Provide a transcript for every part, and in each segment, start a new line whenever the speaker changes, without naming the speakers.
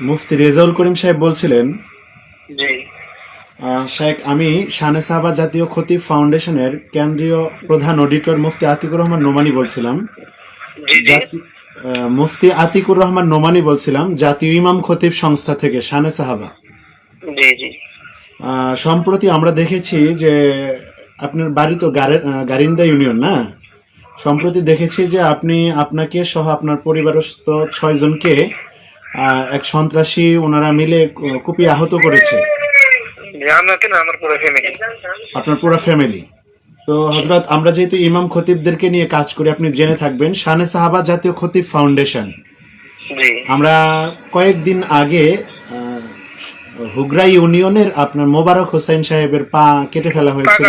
মুফতি রেজাউল করিম সাহেব বলছিলেন শেখ আমি শানে সাহাবা জাতীয় খতিব ফাউন্ডেশনের কেন্দ্রীয় প্রধান অডিটর মুফতি আতিকুর রহমান নোমানি বলছিলাম মুফতি আতিকুর রহমান নোমানি বলছিলাম জাতীয় ইমাম খতিব সংস্থা থেকে শানে সাহাবা। সম্প্রতি আমরা দেখেছি যে আপনার বাড়ি তো গারে- গারিন্দা ইউনিয়ন না? সম্প্রতি দেখেছি যে আপনি আপনাকে সহ আপনার পরিবারস্থ ছয়জনকে আহ, এক সন্ত্রাসী ওনারা মিলে কু- কুপিয়ে আহত করেছে।
জি, আমরা আমার পুরো ফ্যামিলি
আপনার পুরো ফ্যামিলি তো হজরত আমরা যেহেতু ইমাম খতিবদেরকে নিয়ে কাজ করি আপনি জেনে থাকবেন শানে সাহাবা জাতীয় খতিব ফাউন্ডেশন। আমরা কয়েকদিন আগে হুগরা ইউনিয়নের আপনার মোবারক হোসাইন সাহেবের পা কেটে ফেলা হয়েছিল।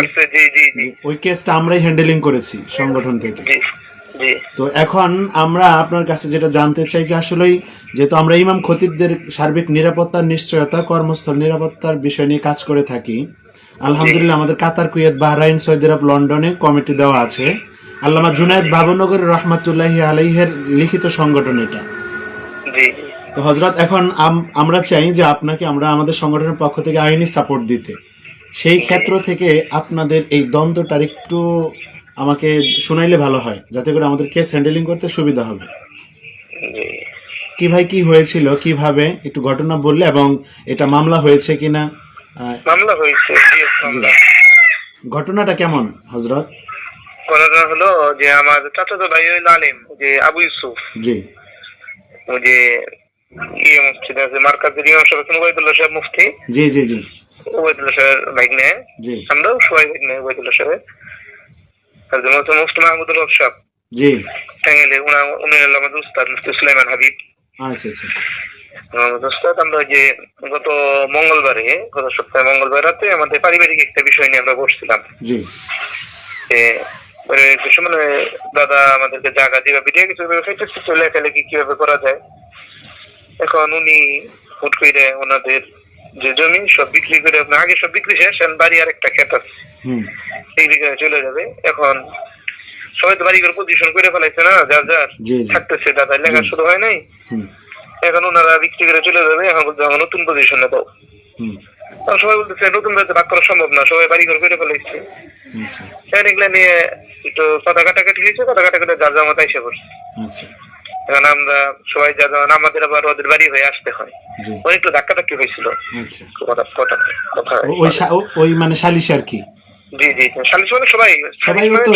ওই কেসটা আমরাই হ্যান্ডেলিং করেছি সংগঠন থেকে। তো এখন আমরা আপনার কাছে যেটা জানতে চাই যে আসলেই যেহেতু আমরা ইমাম খতিবদের সার্বিক নিরাপত্তার নিশ্চয়তা কর্মস্থল নিরাপত্তার বিষয় নিয়ে কাজ করে থাকি আলহামদুলিল্লাহ আমাদের Qatar Kuwait Bahrain Saudi Arab লন্ডনে কমিটি দেওয়া আছে। আল্লামা জুনায়দ বাবনগর রহমাতুল্লাহি আলাইহের লিখিত সংগঠন এটা। তো হজরত এখন আম- আমরা চাই যে আপনাকে আমরা আমাদের সংগঠনের পক্ষ থেকে আইনি সাপোর্ট দিতে। সেই ক্ষেত্র থেকে আপনাদের এই দ্বন্দ্বটার একটু আমাকে শুনাইলে ভালো হয় যাতে করে আমাদের কেস হ্যান্ডেলিং করতে সুবিধা হবে। কি ভাই কি হয়েছিল কীভাবে একটু ঘটনা বললে এবং এটা মামলা হয়েছে কিনা?
মামলা হয়েছে মামলা।
ঘটনাটা কেমন হজরত?
ঘটনা হলো যে আমার চাচাতো ভাই হইল আলিম যে আবু ইউসুফ।
জি।
যে ইয়ে মুফতি আছে মার্কাজের ইমাম সাহেব ওবায়দুল্লাহ সাহেব মুফতি।
জি জি জি।
ওবায়দুল্লাহ সাহেব ভাগ্নে
জি।
আমরাও সবাই ভাগ্নে ওবায়দুল্লাহ সাহেব হচ্ছে মুফতি মাহমুদুল হক সাহেব
জি।
টাঙ্গাইলে উনা আমাদের উস্তাদ মুফতি সুলাইমান হাবিব।
আচ্ছা আচ্ছা।
উস্তাদ আমরা যে গত মঙ্গলবারে গত সপ্তাহে মঙ্গলবার রাতে আমাদের পারিবারিক একটা বিষয় নিয়ে আমরা বসছিলাম।
জি।
মানে দাদা আমাদেরকে জায়গা দিবা বিরিয়া কিছু লেখালেখি কীভাবে করা যায়? এখন উনি হুট করে ওনাদের যে জমি সব বিক্রি করে আপনার আগে সব বিক্রি শেষ এখন বাড়ি আর একটা খেত আছে এই দিকে চলে যাবে। এখন সবাই তো বাড়ি করে পজিশন করে ফেলাইছে না যার যার থাকতেছে দাদা লেখা শুরু হয় নাই। এখন ওনারা বিক্রি করে চলে যাবে এখন বলছে আমার নতুন পজিশনে দাও। সবাই বলতেছে নতুন বাড়িতে ভাগ করা সম্ভব না সবাই বাড়ি ঘর করে ফেলাইছে।
আচ্ছা।
এগুলা নিয়ে একটু কথা কাটাকাটি হয়েছে কথা কাটাকাটি যার যার মতো এসে পড়ছে।
আচ্ছা।
এখন আমরা সবাই যা আমাদের আবার ওদের বাড়ি হয়ে আসতে হয়। ওই একটু ধাক্কা ধাক্কি হয়েছিল।
আচ্ছা। ওই মানে সালিশ আর কি?
জি জি সালিশ মানে সবাই
সবাই
মানে
তো-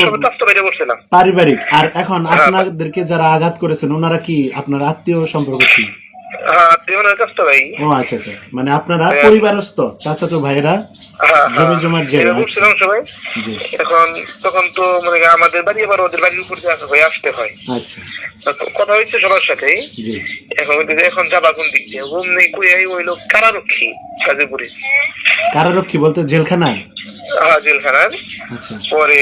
পারিবারিক। আর এখন
হ্যাঁ।
আপনাদেরকে যারা আঘাত করেছেন ওনারা কি আপনার আত্মীয় সম্পর্ক কি?
হ্যাঁ
ও আচ্ছা আচ্ছা। মানে আপনারা পরিবারস্থ চাচাতো ভাইরা
হ্যাঁ,
জমি
হ্যাঁ।
জমার
সবাই। এখন তখন তো মানে আমাদের বাড়ি আবার ওদের বাড়ির উপর দিয়ে হয়ে আসতে হয়।
আচ্ছা।
কথা হয়েছে সবার সাথেই
জি।
এখন যাবা কোন দিক দিয়ে ঘুম নেই কুয়াই ওই লোক কারারক্ষী গাজীপুরে
কারারক্ষী বলতে জেলখানার
হ্যাঁ জেলখানার।
আচ্ছা।
পরে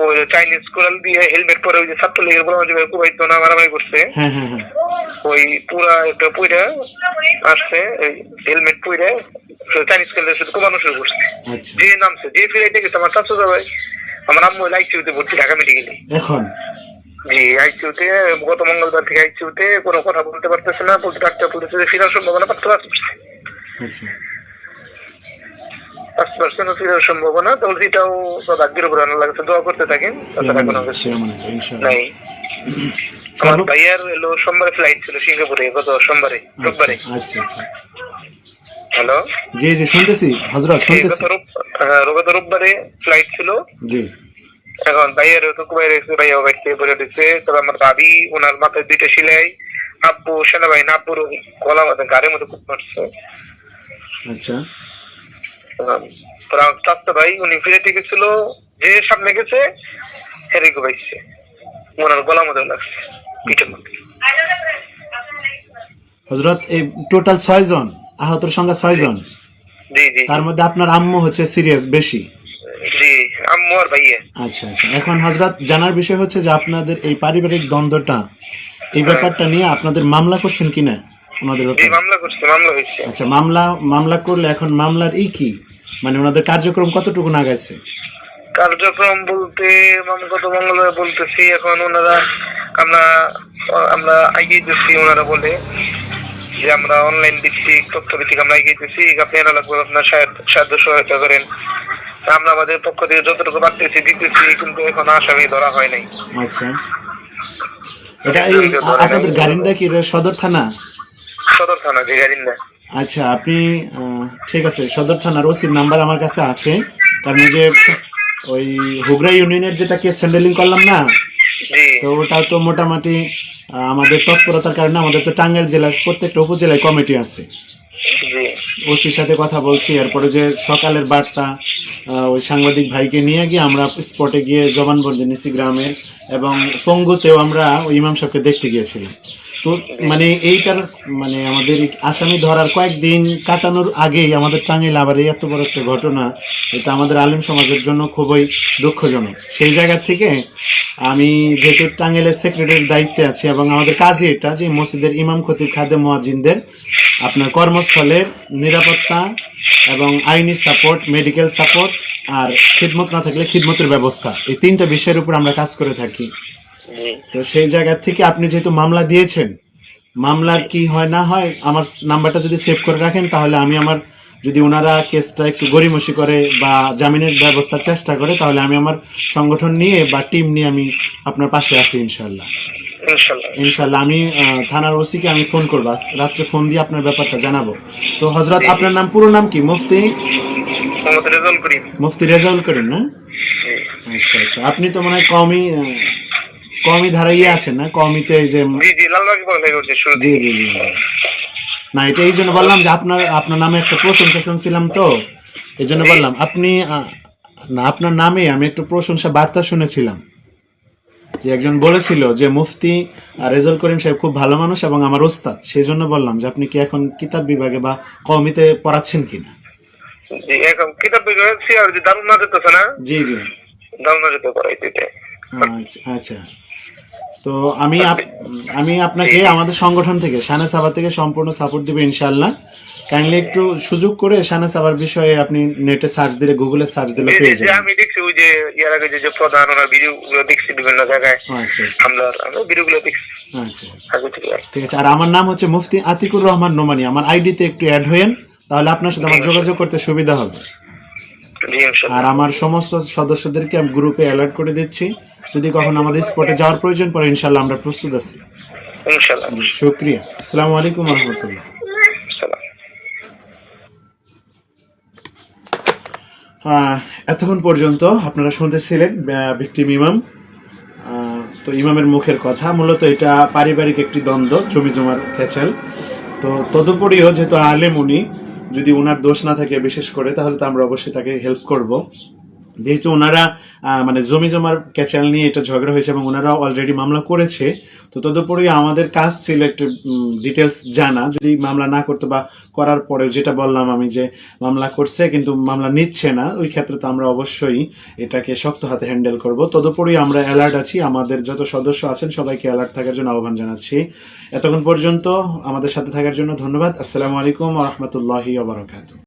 ওই চাইনিজ কোরাল দিয়ে হেলমেট পরে ওই যে ছাত্রলীগের বলা যে কুবাইতো না মারামারি করছে।
হ্যাঁ হ্যাঁ হ্যাঁ।
ওই পুরা একটা পুইরা আসছে হেলমেট পুইরা চাইনিজ খেলতে শুধু কমানো শুরু করছে।
আচ্ছা।
যে নামছে যে ফিরাইতে গেছে আমার চাচু ভাই আমার আম্মু আইসিউতে ভর্তি ঢাকা মেডিকেলে
এখন?
জি আইসিউতে গত মঙ্গলবার থেকে আইসিউতে কোনো কথা বলতে পারতেছে না বলতে ডাক্তার বলতেছে যে ফিরার সম্ভাবনা পাঁচ পার্সেন্ট
আচ্ছা।
পাঁচ পার্সেন্ট ফিরার সম্ভাবনা তো এটাও ভাগ্যের উপর আনা লাগছে দোয়া করতে থাকেন তাছাড়া কোনো কিছু নাই। আমার ভাইয়ার এলো সোমবারে ফ্লাইট ছিল সিঙ্গাপুরে গত সোমবারে রোববারে।
আচ্ছা আচ্ছা।
হ্যালো?
জি শুনতেছি। শুনতেছি।
হ্যাঁ, রোববারে ফ্লাইট ছিল।
জি।
এখন ভাইয়ার তো কুবাই রেখেছে ভাইয়া বাড়িতে বলে দিচ্ছে তবে আমার ভাবি ওনার মাথায় দুইটা সিলাই। আব্বু সেনাবাহিনী আব্বুর গলা মধ্যে গাড়ির মধ্যে খুব মারছে
আচ্ছা।
ভাই উনি ফিরে যে সামনে গেছে হেরে ঘুমাইছে গলা মধ্যে লাগছে। পিঠের মধ্যে।
হজরত এই টোটাল ছয় জন আহতর সংখ্যা ছয় জন। তার মধ্যে আপনার আম্মু হচ্ছে সিরিয়াস বেশি।
আম্মু আর ভাইয়া।
আচ্ছা আচ্ছা। এখন হজরত জানার বিষয় হচ্ছে যে আপনাদের এই পারিবারিক দ্বন্দ্বটা এই ব্যাপারটা নিয়ে আপনাদের মামলা করছেন কিনা? আমাদের
মামলা করছে মামলা হয়েছে।
আচ্ছা মামলা মামলা করলে এখন মামলার ই কি? মানে ওনাদের কার্যক্রম কতটুকু নাগাইছে?
কার্যক্রম বলতে আমি গত মঙ্গলবার বলতেছি এখন ওনারা আমরা আমরা আগিয়ে দিচ্ছি ওনারা বলে যে আমরা অনলাইন ভিত্তিক তথ্য ভিত্তিক আমরা এগিয়েছি আপনি এনা লাগবে আপনার সাহায্য সহায়তা করেন। আমরা আমাদের পক্ষ থেকে যতটুকু পারতেছি দিতেছি কিন্তু এখন আসামি ধরা হয় নাই।
আচ্ছা। এটা আপনাদের গারিন্দা কি? সদর থানা?
সদর থানা যে গাড়ির না
আচ্ছা আপনি ঠিক আছে সদর থানার ওসির নাম্বার আমার কাছে আছে। কারণ এই যে ওই হুগরা ইউনিয়নের যেটা কেস হ্যান্ডেলিং করলাম না তো ওটা তো মোটামুটি আমাদের তৎপরতার কারণে আমাদের তো টাঙ্গাইল জেলার প্রত্যেকটা উপজেলায় কমিটি আছে। ওসির সাথে কথা বলছি এরপরে যে সকালের বার্তা ওই সাংবাদিক ভাইকে নিয়ে গিয়ে আমরা স্পটে গিয়ে জবানবন্দি নিছি গ্রামের এবং পঙ্গুতেও আমরা ওই ইমাম সাহেবকে দেখতে গিয়েছিলাম। তো মানে এইটার মানে আমাদের আসামি ধরার কয়েকদিন কাটানোর আগেই আমাদের টাঙ্গাইল আবার এই এত বড় একটা ঘটনা, এটা আমাদের আলিম সমাজের জন্য খুবই দুঃখজনক। সেই জায়গা থেকে আমি যেহেতু টাঙ্গাইলের সেক্রেটারির দায়িত্বে আছি এবং আমাদের কাজই এটা যে মসজিদের ইমাম খতিব খাদে মোয়াজিনদের আপনার কর্মস্থলের নিরাপত্তা এবং আইনি সাপোর্ট মেডিকেল সাপোর্ট আর খিদমত না থাকলে খিদমতের ব্যবস্থা। এই তিনটা বিষয়ের উপর আমরা কাজ করে থাকি। তো সেই জায়গা থেকে আপনি যেহেতু মামলা দিয়েছেন মামলার কি হয় না হয় আমার নাম্বারটা যদি সেভ করে রাখেন তাহলে আমি আমার যদি ওনারা কেসটা একটু গড়িমসি করে বা জামিনের ব্যবস্থার চেষ্টা করে তাহলে আমি আমার সংগঠন নিয়ে বা টিম নিয়ে আমি আপনার পাশে আছি ইনশাল্লাহ
ইনশাল্লাহ
আমি থানার ওসিকে আমি ফোন করব রাত্রে ফোন দিয়ে আপনার ব্যাপারটা জানাব। তো হজরত আপনার নাম পুরো নাম কি? মুফতি? মুফতি রেজাউল করিম না? আচ্ছা আচ্ছা। আপনি তো মনে হয় কমই আহ, কমই ধারা ইয়ে আছেন না? কমিতে এই যে
জি জি লালবাগি করছি শুরু
জি জি জি না এটা এই জন্য বললাম যে আপনার আপনার নামে একটা প্রশংসা শুনছিলাম তো। এই জন্য বললাম আপনি না আপনার নামে আমি একটু প্রশংসা বার্তা শুনেছিলাম। যে একজন বলেছিল যে মুফতি আর রেজাল করিম সাহেব খুব ভালো মানুষ এবং আমার ওস্তাদ। সেই জন্য বললাম যে আপনি কি এখন কিতাব বিভাগে বা কমিতে পড়াচ্ছেন কিনা?
এখন কিতাব বিভাগ আর দারুণ না?
জি জি।
দারুণ না যেতে দিতে।
আচ্ছা আচ্ছা। তো আমি আমি আপনাকে আমাদের সংগঠন থেকে শানা সাবা থেকে সম্পূর্ণ সাপোর্ট দেবো ইনশাল্লাহ কাইন্ডলি একটু সুযোগ করে শানা সাবার বিষয়ে আপনি নেটে সার্চ দিলে গুগলে সার্চ দিলে পেয়ে যাবেন।
আমি দেখছি ওই যে ইয়ার আগে যে- যে প্রধান ওনার ভিডিও দেখছি বিভিন্ন জায়গায়
আচ্ছা আচ্ছা।
হামলার আমি ভিডিও দেখছি।
আচ্ছা। ঠিক আছে আর আমার নাম হচ্ছে মুফতি আতিকুর রহমান নোমানি আমার আইডিতে একটু অ্যাড হয়েন তাহলে আপনার সাথে আমার যোগাযোগ করতে সুবিধা হবে। আর আমার সমস্ত সদস্যদেরকে আমি গ্রুপে অ্যালার্ট করে দিচ্ছি। যদি কখন আমাদের স্পটে যাওয়ার প্রয়োজন পড়ে ইনশাল্লাহ আমরা প্রস্তুত আছি। শুক্রিয়া। আসসালামু আলাইকুম রহমতুল্লাহ। এতক্ষণ পর্যন্ত আপনারা শুনতেছিলেন ভিক্টিম ইমাম। তো ইমামের মুখের কথা। মূলত এটা পারিবারিক একটি দ্বন্দ্ব জমি জমার খেচাল। তো তদুপরিও যেহেতু আলেম উনি যদি ওনার দোষ না থাকে বিশেষ করে তাহলে তো আমরা অবশ্যই তাকে হেল্প করব। যেহেতু ওনারা মানে জমি জমার ক্যাচাল নিয়ে এটা ঝগড়া হয়েছে এবং ওনারা অলরেডি মামলা করেছে, তো তদুপরি আমাদের কাজ ছিল একটু ডিটেলস জানা। যদি মামলা না করতো বা করার পরে যেটা বললাম আমি যে মামলা করছে কিন্তু মামলা নিচ্ছে না, ওই ক্ষেত্রে তো আমরা অবশ্যই এটাকে শক্ত হাতে হ্যান্ডেল করব। তদুপরি আমরা অ্যালার্ট আছি, আমাদের যত সদস্য আছেন সবাইকে অ্যালার্ট থাকার জন্য আহ্বান জানাচ্ছি। এতক্ষণ পর্যন্ত আমাদের সাথে থাকার জন্য ধন্যবাদ। আসসালামু আলাইকুম রহমতুল্লাহি ওবরাকাতু